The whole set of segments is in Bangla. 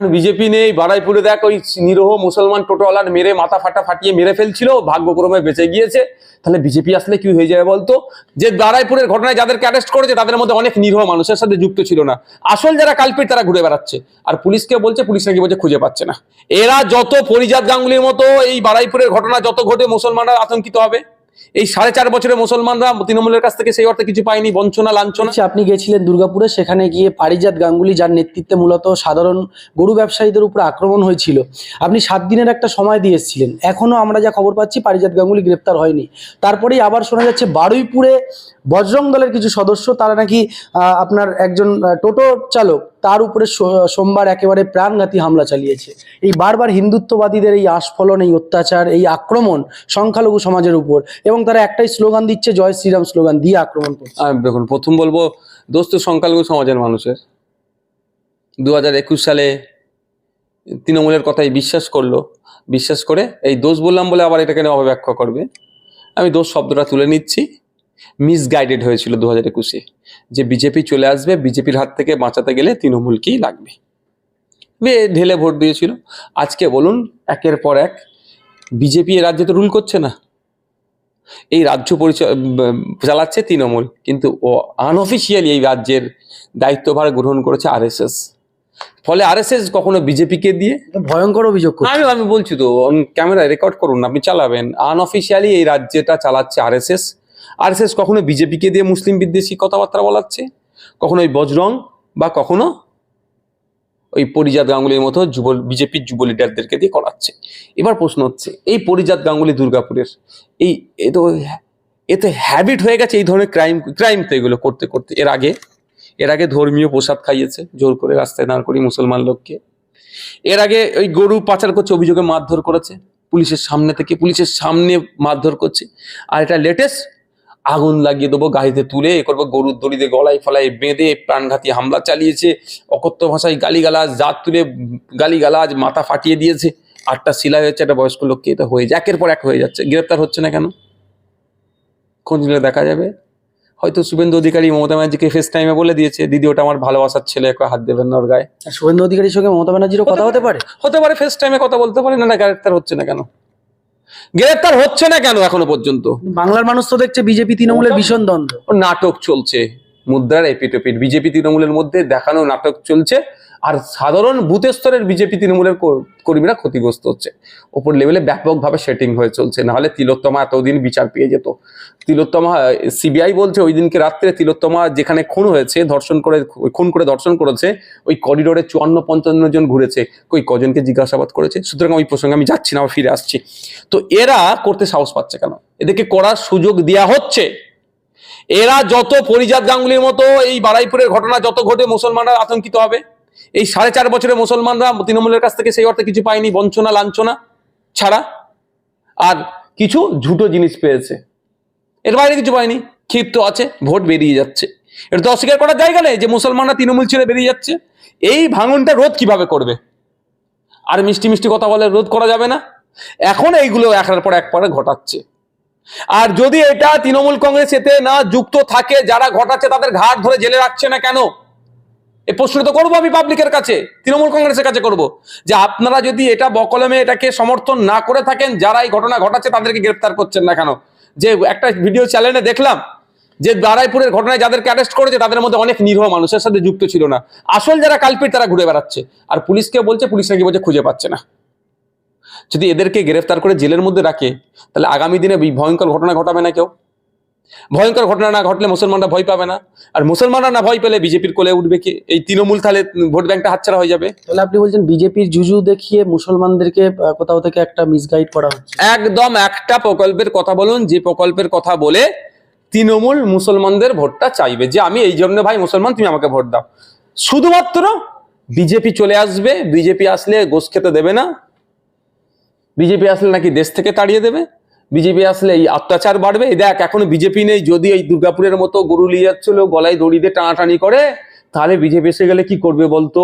বিজেপি নেই, বারাইপুরে দেখ ওই নিরহ মুসলমান টোটোওয়ালার মেরে মাথা ফাটা ফাটিয়ে মেরে ফেলছিল, ভাগ্যক্রমে বেঁচে গিয়েছে। তাহলে বিজেপি আসলে কি হয়ে যাবে বলতো? যে বারাইপুরের ঘটনায় যাদেরকে অ্যারেস্ট করেছে, তাদের মধ্যে অনেক নিরহ মানুষের সাথে যুক্ত ছিল না। আসল যারা কালপিট তারা ঘুরে বেড়াচ্ছে। আর পুলিশকে বলছে, পুলিশ নাকি বলছে খুঁজে পাচ্ছে না। এরা যত পরিজাত গাঙ্গুলির মতো এই বারাইপুরের ঘটনা, যত ঘটে মুসলমানরা আতঙ্কিত হবে। এই সাড়ে চার বছরে মুসলমানরা তৃণমূলের কাছ থেকে সেই অর্থে কিছু পায়নি, বঞ্চনা, লাঞ্ছনা। শুনেছি আপনি গিয়েছিলেন দুর্গাপুরে, সেখানে গিয়ে পারিজাত গাঙ্গুলি, যার নেতৃত্বে মূলত সাধারণ গরু ব্যবসায়ীদের উপর আক্রমণ হয়েছিল, আপনি সাত দিনের একটা সময় দিয়ে এসেছিলেন। এখনও আমরা যা খবর পাচ্ছি পারিজাত গাঙ্গুলি গ্রেপ্তার হয়নি। তারপরেই আবার শোনা যাচ্ছে, বারুইপুরে বজরং দলের কিছু সদস্য, তারা নাকি আপনার একজন টোটো চালক তার উপরে সোমবার একেবারে প্রাণঘাতী হামলা চালিয়েছে। এই বারবার হিন্দুত্ববাদীদের এই আস্ফলন, এই অত্যাচার, এই আক্রমণ সংখ্যালঘু সমাজের উপর এবং তারা একটাই স্লোগান দিচ্ছে, জয় শ্রীরাম স্লোগান দিয়ে আক্রমণ করছে। দেখুন, প্রথম বলব, দোস্ত সংখ্যালঘু সমাজের মানুষের। দু হাজার একুশ সালে তৃণমূলের কথাই বিশ্বাস করল, বিশ্বাস করে এই দোষ বললাম বলে আবার এটাকে অপব্যাখ্যা করবে। আমি দোষ শব্দটা তুলে নিচ্ছি। মিসগাইডেড হয়েছিল দু হাজার একুশে। যে বিজেপি চলে আসবে বিজেপির হাত থেকে বাঁচাতে গেলে তৃণমূলকেই লাগবে? ঢেলে ভোট দিয়েছিল। আজকে বলুন একের পর এক বিজেপি এ রাজ্যে তো রুল করছে না। এই রাজ্য পরিচয় চালাচ্ছে তৃণমূল কিন্তু ও আনঅফিসিয়ালি এই রাজ্যের দায়িত্বভার গ্রহণ করেছে আরএসএস ফলে আরএসএস কখনো বিজেপিকে দিয়ে? ভয়ঙ্কর অভিযোগ আমি আমি বলছি তো ক্যামেরায় রেকর্ড করুন আপনি চালাবেন। আনঅফিসিয়ালি এই রাজ্যটা চালাচ্ছে আরএসএস আরএসএস কখনো বিজেপিকে দিয়ে মুসলিম বিদ্বেষী কথাবার্তা বলাচ্ছে? কখনো ওই বজরং বা কখনো ওই পরিজাত গাঙ্গুলির মতো যুব বিজেপির যুব লিডারদেরকে দিয়ে করাচ্ছে? এবার প্রশ্ন হচ্ছে, এই পরিজাত গাঙ্গুলি দুর্গাপুরের, এই, এ তো এতে হ্যাবিট হয়ে গেছে এই ধরনের ক্রাইম ক্রাইম তো এগুলো করতে করতে। এর আগে এর আগে ধর্মীয় প্রসাদ খাইয়েছে, জোর করে রাস্তায় দাঁড় করি মুসলমান লোককে। এর আগে ওই গরু পাচার করছে, অভিযোগে মারধর করেছে, পুলিশের সামনে থেকে পুলিশের সামনে মারধর করছে। আর এটা লেটেস্ট আগুন লাগিয়ে দেবো গাড়িতে তুলে এ করব গরুর দড়িতে গলায় ফলায় বেঁধে প্রাণঘাতী হামলা চালিয়েছে। অকথ্য ভাষায় গালিগালাজ জাত তুলে গালিগালাজ মাথা ফাটিয়ে দিয়েছে। আটটা শিলা হয়েছে একটা বয়স্ক লোককে এটা হয়ে যায়। একের পর এক হয়ে যাচ্ছে। গ্রেপ্তার হচ্ছে না কেন? খোঁজ নিলে দেখা যাবে? হয়তো শুভেন্দু অধিকারী মমতা ব্যানার্জিকে ফেস টাইমে বলে দিয়েছে দিদি ওটা আমার ভালোবাসার ছেলে একবার হাত দেবেন না ওর গায়ে। শুভেন্দু অধিকারীর সঙ্গে মমতা ব্যানার্জিরও কথা হতে পারে। হতে পারে ফেস টাইমে কথা বলতে পারে না না গ্রেপ্তার হচ্ছে না কেন? গ্রেপ্তার হচ্ছে না কেন এখনও পর্যন্ত? বাংলার মানুষ তো দেখছে বিজেপি তৃণমূলের ভীষণ দ্বন্দ্ব। ও নাটক চলছে। মুদ্রার এপিটোপিট। বিজেপি তৃণমূলের মধ্যে দেখানো নাটক চলছে। আর সাধারণ বুথ স্তরের বিজেপি তৃণমূলের কর- কর্মীরা ক্ষতিগ্রস্ত হচ্ছে। ওপর লেভেলে ব্যাপকভাবে সেটিং হয়ে চলছে। নাহলে তিলোত্তমা এতদিন বিচার পেয়ে যেত। তিলোত্তমা সিবিআই বলছে ওই দিনকে রাত্রে তিলোত্তমা যেখানে খুন হয়েছে, ধর্ষণ করে, খুন করে ধর্ষণ করেছে, ওই করিডোরে চুয়ান্ন পঞ্চান্ন জন ঘুরেছে। কই, কজনকে জিজ্ঞাসাবাদ করেছে? সুতরাং ওই প্রসঙ্গে আমি যাচ্ছি না ফিরে আসছি। তো এরা করতে সাহস পাচ্ছে কেন? এদেরকে করার সুযোগ দেওয়া হচ্ছে। এরা যত পরিজাত গাঙ্গুলির মতো এই বারাইপুরের ঘটনা যত ঘটে, মুসলমানরা আতঙ্কিত হবে। এই সাড়ে চার বছরে মুসলমানরা তৃণমূলের কাছ থেকে সেই অর্থে কিছু পায়নি, বঞ্চনা, লাঞ্ছনা ছাড়া। আর কিছু ঝুটো জিনিস পেয়েছে। এর বাইরে কিছু পায়নি, ক্ষিপ্ত আছে, ভোট বেরিয়ে যাচ্ছে। এটা তো অস্বীকার করার জায়গা নেই যে মুসলমানরা তৃণমূল ছেড়ে বেরিয়ে যাচ্ছে। এই ভাঙনটা রোধ কীভাবে করবে? আর মিষ্টি মিষ্টি কথা বলে রোধ করা যাবে না। এখন এইগুলো একের পর এক পরে ঘটাচ্ছে। আর যদি এটা তৃণমূল কংগ্রেস এতে না যুক্ত থাকে, যারা ঘটাচ্ছে তাদের ঘাট ধরে জেলে রাখছে না কেন? এই প্রশ্ন তো করব আমি পাবলিকের কাছে, তৃণমূল কংগ্রেসের কাছে করব। যে আপনারা যদি এটা বকলমে এটাকে সমর্থন না করে থাকেন, যারা এই ঘটনা ঘটাচ্ছে তাদেরকে গ্রেপ্তার করছেন না কেন? যে একটা ভিডিও চ্যানেলে দেখলাম যে বারাইপুরের ঘটনায় যাদেরকে অ্যারেস্ট করেছে, তাদের মধ্যে অনেক নিরহ মানুষের সাথে যুক্ত ছিল না। আসল যারা কালপিট তারা ঘুরে বেড়াচ্ছে। আর পুলিশকে বলছে, পুলিশ নাকি বলছে খুঁজে পাচ্ছে না। যদি এদেরকে গ্রেফতার করে জেলের মধ্যে রাখে, তাহলে আগামী দিনে ভয়ঙ্কর ঘটনা ঘটাবে না কেউ? ভয়ঙ্কর ঘটনা না ঘটলে মুসলমানরা ভয় পাবে না। আর মুসলমানরা না ভয় পেলে বিজেপির কোলে উঠবে কি? এই তৃণমূল তাহলে ভোট ব্যাংকটা হাতছাড়া হয়ে যাবে। তাহলে আপনি বলছেন বিজেপির জুজু দেখিয়ে মুসলমানদেরকে কোথাও থেকে একটা মিসগাইড করা হচ্ছে। একদম একটা প্রকল্পের কথা বলুন যে প্রকল্পের কথা বলে তৃণমূল মুসলমানদের ভোটটা চাইবে। যে আমি এই জন্য ভাই মুসলমান তুমি আমাকে ভোট দাও। শুধুমাত্র বিজেপি চলে আসবে বিজেপি আসলে গোস খেতে দেবে না। বিজেপি আসলে নাকি দেশ থেকে তাড়িয়ে দেবে। বিজেপি আসলে এই অত্যাচার বাড়বে? দেখ, এখনও বিজেপি নেই, যদি এই দুর্গাপুরের মতো গরু নিয়ে যাচ্ছিল, গলায় দড়ি দিয়ে টানাটানি করে, তাহলে বিজেপি এসে গেলে কি করবে বলতো?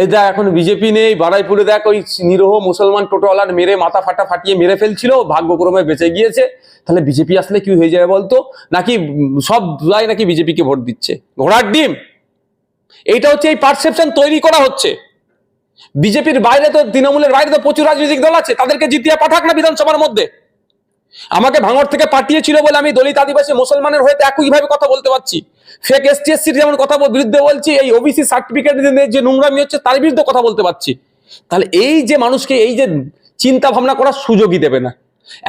এই দেখ, এখন বিজেপি নেই, বারাইপুরে দেখ, ওই নিরহ মুসলমান টোটোওয়ালার মেরে মাথা ফাটা ফাটিয়ে মেরে ফেলছিল, ভাগ্যক্রমে বেঁচে গিয়েছে, তাহলে বিজেপি আসলে কি হয়ে যাবে বলতো? নাকি সব রায় নাকি বিজেপিকে ভোট দিচ্ছে? ঘোড়ার ডিম! এইটা হচ্ছে এই পারসেপশন তৈরি করা হচ্ছে। বিজেপির বাইরে তো তৃণমূলের বাইরে তো প্রচুর রাজনৈতিক দল আছে, তাদেরকে জিতিয়ে পাঠাক না বিধানসভার মধ্যে? আমাকে ভাঙড় থেকে পাঠিয়েছিল বলে আমি দলিত আদিবাসী মুসলমানের হয়ে একইভাবে কথা বলতে পারছি। ফেক এসটি এসসির যেমন কথা বিরুদ্ধে বলছি, এই ওবিসি সার্টিফিকেট যে নোংরামি হচ্ছে তার বিরুদ্ধে কথা বলতে পারছি। তাহলে এই যে মানুষকে এই যে চিন্তা ভাবনা করার সুযোগই দেবে না।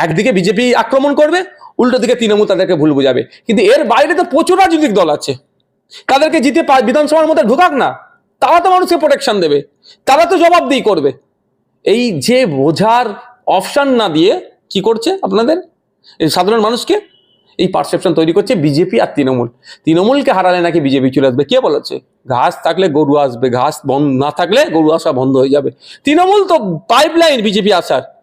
একদিকে বিজেপি আক্রমণ করবে, উল্টো দিকে তৃণমূল তাদেরকে ভুল বুঝাবে। কিন্তু এর বাইরে তো প্রচুর রাজনৈতিক দল আছে। তাদেরকে জিতে বিধানসভার মধ্যে ঢুকাক না। তারা তো মানুষকে প্রোটেকশন দেবে। তারা তো জবাবদিহি করবে। এই যে বোঝার অপশন না দিয়ে কি করছে আপনাদের? এই সাধারণ মানুষকে এই পারসেপশন তৈরি করছে বিজেপি আর তৃণমূল। তৃণমূলকে হারালে নাকি বিজেপি চলে আসবে? কে বলেছে? ঘাস থাকলে গরু আসবে, ঘাস বন্ধ না থাকলে গরু আসা বন্ধ হয়ে যাবে। তৃণমূল তো পাইপলাইন বিজেপি আসার।